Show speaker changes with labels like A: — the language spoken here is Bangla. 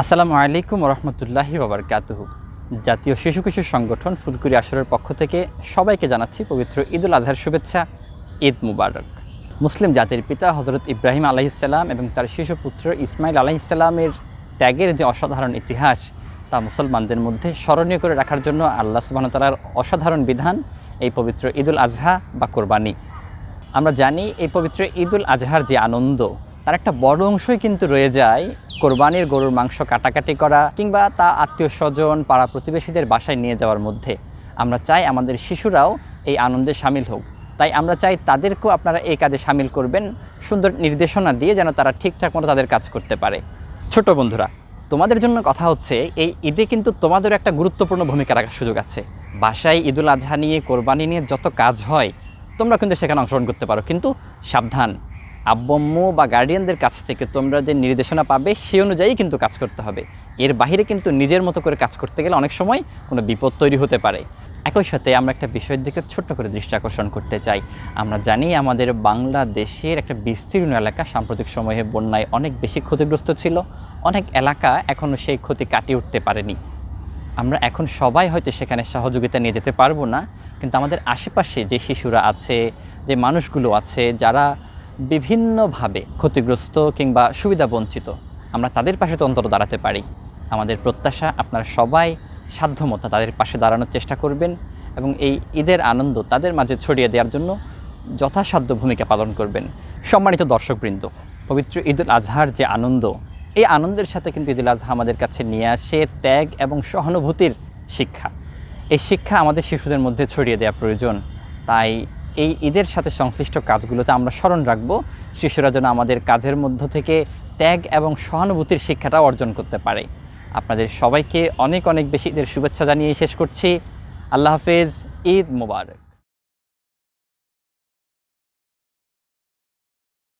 A: আসসালামু আলাইকুম রহমতুল্লাহি বাবরকাতুহু জাতীয় শিশু কিশোর সংগঠন ফুলকুরি আসরের পক্ষ থেকে সবাইকে জানাচ্ছি পবিত্র ঈদুল আজহার শুভেচ্ছা, ঈদ মুবারক। মুসলিম জাতির পিতা হজরত ইব্রাহিম আলাইসাল্লাম এবং তার শিশু পুত্র ইসমাইল আলাইসাল্লামের ত্যাগের যে অসাধারণ ইতিহাস, তা মুসলমানদের মধ্যে স্মরণীয় করে রাখার জন্য আল্লাহ সুবাহতালার অসাধারণ বিধান এই পবিত্র ঈদুল আজহা বা কোরবানি। আমরা জানি এই পবিত্র ঈদুল আজহার যে আনন্দ তার একটা বড় অংশই কিন্তু রয়ে যায় কোরবানির গরুর মাংস কাটাকাটি করা কিংবা তা আত্মীয় স্বজন, পাড়া প্রতিবেশীদের বাসায় নিয়ে যাওয়ার মধ্যে। আমরা চাই আমাদের শিশুরাও এই আনন্দে সামিল হোক। তাই আমরা চাই তাদেরকেও আপনারা এই কাজে সামিল করবেন, সুন্দর নির্দেশনা দিয়ে যেন তারা ঠিকঠাক মতো তাদের কাজ করতে পারে। ছোট বন্ধুরা, তোমাদের জন্য কথা হচ্ছে, এই ঈদে কিন্তু তোমাদেরও একটা গুরুত্বপূর্ণ ভূমিকা রাখার সুযোগ আছে। বাসায় ঈদুল আজহা নিয়ে কোরবানি নিয়ে যত কাজ হয়, তোমরা কিন্তু সেখানে অংশগ্রহণ করতে পারো, কিন্তু সাবধান। আব্বম্মু বা গার্ডিয়ানদের কাছ থেকে তোমরা যে নির্দেশনা পাবে, সে অনুযায়ী কিন্তু কাজ করতে হবে। এর বাইরে কিন্তু নিজের মতো করে কাজ করতে গেলে অনেক সময় কোনো বিপদ তৈরি হতে পারে। একই সাথে আমরা একটা বিষয়ের দিকে ছোট্ট করে দৃষ্টি আকর্ষণ করতে চাই। আমরা জানি আমাদের বাংলাদেশের একটা বিস্তীর্ণ এলাকা সাম্প্রতিক সময়ে বন্যায় অনেক বেশি ক্ষতিগ্রস্ত ছিল। অনেক এলাকা এখনও সেই ক্ষতি কাটিয়ে উঠতে পারেনি। আমরা এখন সবাই হয়তো সেখানে সহযোগিতা নিয়ে যেতে পারব না, কিন্তু আমাদের আশেপাশে যে শিশুরা আছে, যে মানুষগুলো আছে, যারা বিভিন্নভাবে ক্ষতিগ্রস্ত কিংবা সুবিধা বঞ্চিত আমরা তাদের পাশে তো অন্তত দাঁড়াতে পারি। আমাদের প্রত্যাশা, আপনারা সবাই সাধ্যমতো তাদের পাশে দাঁড়ানোর চেষ্টা করবেন এবং এই ঈদের আনন্দ তাদের মাঝে ছড়িয়ে দেওয়ার জন্য যথাসাধ্য ভূমিকা পালন করবেন। সম্মানিত দর্শকবৃন্দ, পবিত্র ঈদুল আজহার যে আনন্দ, এই আনন্দের সাথে কিন্তু ঈদুল আজহা আমাদের কাছে নিয়ে আসে ত্যাগ এবং সহানুভূতির শিক্ষা। এই শিক্ষা আমাদের শিশুদের মধ্যে ছড়িয়ে দেওয়া প্রয়োজন। তাই এই ঈদের সাথে সংশ্লিষ্ট কাজগুলোতে আমরা স্মরণ রাখব। শিশুরা যেন আমাদের কাজের মধ্য থেকে ত্যাগ এবং সহানুভূতির শিক্ষাটা অর্জন করতে পারে। আপনাদের সবাইকে অনেক অনেক বেশি ঈদের শুভেচ্ছা জানিয়ে শেষ করছি। আল্লাহ হাফেজ, ঈদ মোবারক।